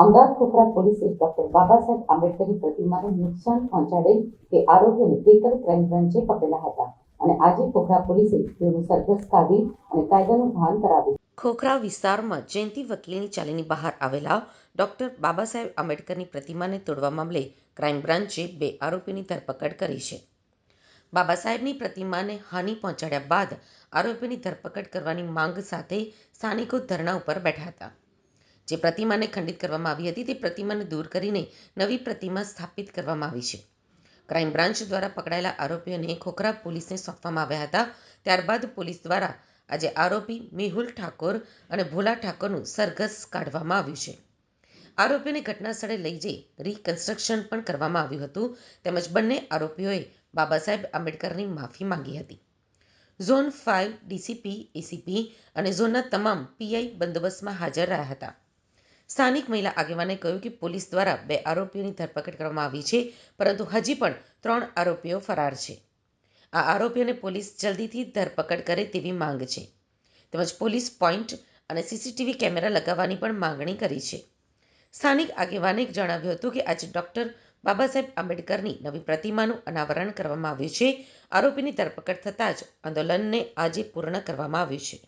અમદાવાદ ખોખરા પોલીસે ડોક્ટર બાબા સાહેબ આંબેડકરની પ્રતિમાને નુકસાન પહોંચાડેલ તે આરોપીઓને ગઈકાલે ક્રાઇમ બ્રાન્ચે પકડેલા હતા. અને આજે ખોખરા પોલીસે તેઓનું સરઘસ કાઢી અને કાયદાનું ભાન કરાવ્યું. ખોખરા વિસ્તારમાં જયંતિ વકીલની ચાલીની બહાર આવેલા ડોક્ટર બાબા સાહેબ આંબેડકરની પ્રતિમાને તોડવા મામલે ક્રાઇમ બ્રાન્ચે બે આરોપીની ધરપકડ કરી છે. બાબા સાહેબની પ્રતિમાને હાનિ પહોંચાડ્યા બાદ આરોપીની ધરપકડ કરવાની માંગ સાથે સ્થાનિકો ધરણા ઉપર બેઠા હતા. જે પ્રતિમાને ખંડિત કરવામાં આવી હતી તે પ્રતિમાને દૂર કરીને નવી પ્રતિમા સ્થાપિત કરવામાં આવી છે. ક્રાઇમ બ્રાન્ચ દ્વારા પકડાયેલા આરોપીઓને ખોખરા પોલીસને સોંપવામાં આવ્યા હતા. ત્યારબાદ પોલીસ દ્વારા આજે આરોપી મેહુલ ઠાકોર અને ભોલા ઠાકોરનું સરઘસ કાઢવામાં આવ્યું છે. આરોપીઓને ઘટના સ્થળે લઈ જઈ રિકન્સ્ટ્રક્શન પણ કરવામાં આવ્યું હતું. તેમજ બંને આરોપીઓએ બાબા સાહેબ આંબેડકરની માફી માંગી હતી. ઝોન ફાઇવ ડીસીપી, એસીપી અને ઝોનના તમામ પીઆઈ બંદોબસ્તમાં હાજર રહ્યા હતા. સ્થાનિક મહિલા આગેવાને કહ્યું કે પોલીસ દ્વારા બે આરોપીઓની ધરપકડ કરવામાં આવી છે, પરંતુ હજી પણ ત્રણ આરોપીઓ ફરાર છે. આ આરોપીઓને પોલીસ જલ્દીથી ધરપકડ કરે તેવી માંગ છે. તેમજ પોલીસ પોઈન્ટ અને સીસીટીવી કેમેરા લગાવવાની પણ માંગણી કરી છે. સ્થાનિક આગેવાને જણાવ્યું હતું કે આજે ડોક્ટર બાબા સાહેબ આંબેડકરની નવી પ્રતિમાનું અનાવરણ કરવામાં આવ્યું છે. આરોપીની ધરપકડ થતાં જ આંદોલનને આજે પૂર્ણ કરવામાં આવ્યું છે.